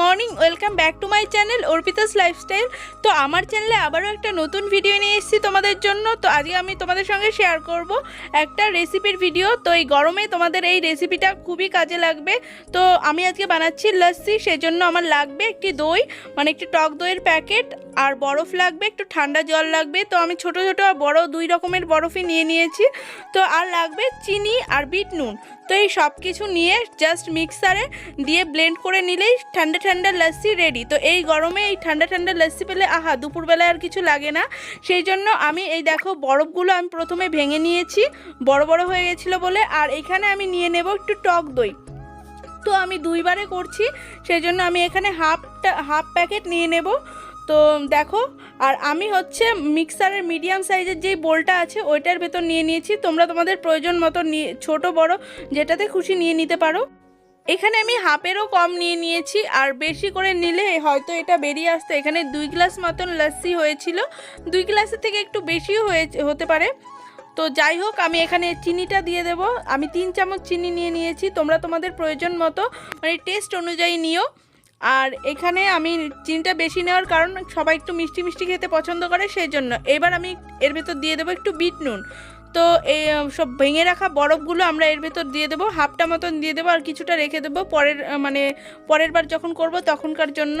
Morning, welcome back to my channel Arpita's lifestyle. তো আমার চ্যানেলে আবারও একটা নতুন ভিডিও নিয়ে এসেছি তোমাদের জন্য। তো আজকে আমি তোমাদের সঙ্গে শেয়ার করব একটা রেসিপির ভিডিও তো এই গরমে তোমাদের এই রেসিপিটা খুবই কাজে লাগবে। তো আমি আজকে বানাচ্ছি লস্যি, সেজন্য আমার লাগবে একটি দই মানে একটি টক দইয়ের প্যাকেট, আর বরফ লাগবে, একটু ঠান্ডা জল লাগবে। তো আমি ছোট ছোট আর বড় দুই রকমের বরফই নিয়ে নিয়েছি। তো আর লাগবে চিনি আর বিট নুন। তো এই সব কিছু নিয়ে জাস্ট মিক্সারে দিয়ে ব্লেন্ড করে নিলেই ঠান্ডা ঠান্ডা লস্যি রেডি তো এই গরমে এই ঠান্ডা ঠান্ডা লস্যি পেলে আহা দুপুরবেলায় আর কিছু লাগে না। সেই জন্য আমি এই দেখো বরফগুলো আমি প্রথমে ভেঙে নিয়েছি, বড় বড় হয়ে গেছিল বলে, আর এখানে আমি নিয়ে নেব একটু টক দই। তো আমি দুইবারে করছি, সেই জন্য আমি এখানে হাফটা হাফ প্যাকেট নিয়ে নেব। তো দেখো, আর আমি হচ্ছে মিক্সারের মিডিয়াম সাইজের যেই বোলটা আছে, ওইটার ভেতর নিয়ে নিয়েছি। তোমরা তোমাদের প্রয়োজন মতো নিয়ে ছোটো, বড়, যেটাতে খুশি নিয়ে নিতে পারো। এখানে আমি হাফেরও কম নিয়ে নিয়েছি, আর বেশি করে নিলে হয়তো এটা বেরিয়ে আসতো। এখানে দুই গ্লাস মতন লস্যি হয়েছিল। দুই গ্লাসের থেকে একটু বেশিও হয়ে, হতে পারে। তো যাই হোক, আমি এখানে চিনিটা দিয়ে দেব। আমি তিন চামচ চিনি নিয়ে নিয়েছি। তোমরা তোমাদের প্রয়োজন মতো মানে টেস্ট অনুযায়ী নিও। আর এখানে আমি চিনিটা বেশি নেওয়ার কারণ সবাই একটু মিষ্টি মিষ্টি খেতে পছন্দ করে সেই জন্য এবার আমি এর ভেতর দিয়ে দেবো একটু বিট নুন। তো এই সব ভেঙে রাখা বরফগুলো আমরা এর ভেতর দিয়ে দেবো, হাফটা মতন দিয়ে দেবো আর কিছুটা রেখে দেবো পরের মানে পরের বার যখন করব তখনকার জন্য।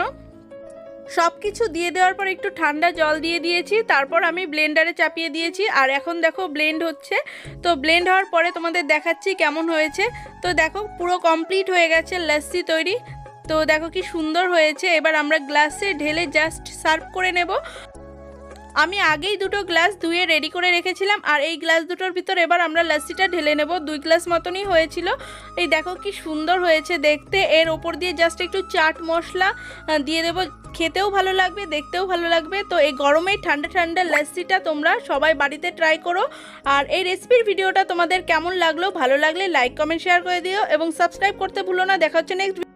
সব কিছু দিয়ে দেওয়ার পর একটু ঠান্ডা জল দিয়ে দিয়েছি, তারপর আমি ব্লেন্ডারে চাপিয়ে দিয়েছি। আর এখন দেখো ব্লেন্ড হচ্ছে। তো ব্লেন্ড হওয়ার পরে তোমাদের দেখাচ্ছি কেমন হয়েছে। তো দেখো পুরো কমপ্লিট হয়ে গেছে লস্যি তৈরি। তো দেখো কি সুন্দর হয়েছে। এবার আমরা গ্লাসে ঢেলে জাস্ট সার্ভ করে নেব। আমি আগেই দুটো গ্লাস ধুয়ে রেডি করে রেখেছিলাম আর এই গ্লাস দুটোর ভিতর এবার আমরা লস্যিটা ঢেলে নেব। দুই গ্লাস মতনই হয়েছিল। এই দেখো কি সুন্দর হয়েছে দেখতে। এর ওপর দিয়ে জাস্ট একটু চাট মশলা দিয়ে দেবো। খেতেও ভালো লাগবে, দেখতেও ভালো লাগবে। তো এই গরমেই ঠান্ডা ঠান্ডা লস্যিটা তোমরা সবাই বাড়িতে ট্রাই করো। আর এই রেসিপির ভিডিওটা তোমাদের কেমন লাগল, ভালো লাগলে লাইক কমেন্ট শেয়ার করে দিও এবং সাবস্ক্রাইব করতে ভুলো না। দেখা হচ্ছে নেক্সট